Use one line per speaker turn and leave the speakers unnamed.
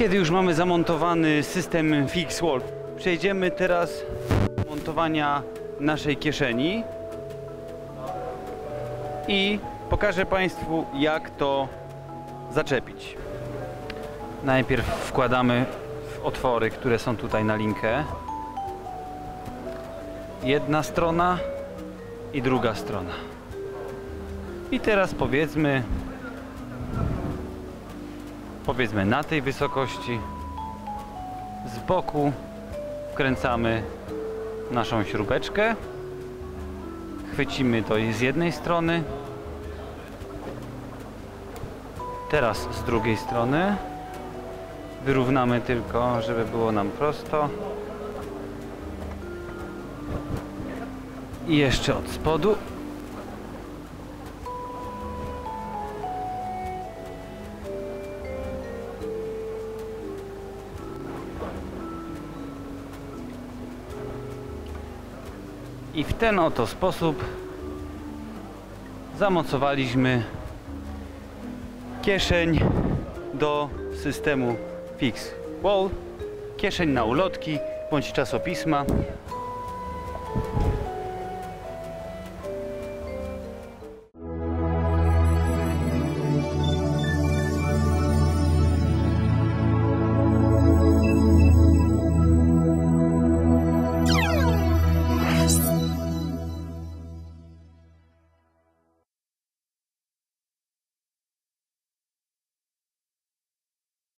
Kiedy już mamy zamontowany system Fix Wall, przejdziemy teraz do montowania naszej kieszeni i pokażę Państwu jak to zaczepić. Najpierw wkładamy w otwory, które są tutaj na linkę. Jedna strona i druga strona. I teraz powiedzmy powiedzmy na tej wysokości. Z boku wkręcamy naszą śrubeczkę. Chwycimy to z jednej strony. Teraz z drugiej strony. Wyrównamy tylko żeby było nam prosto. I jeszcze od spodu I w ten oto sposób zamocowaliśmy kieszeń do systemu Fix. Wall, kieszeń na ulotki bądź czasopisma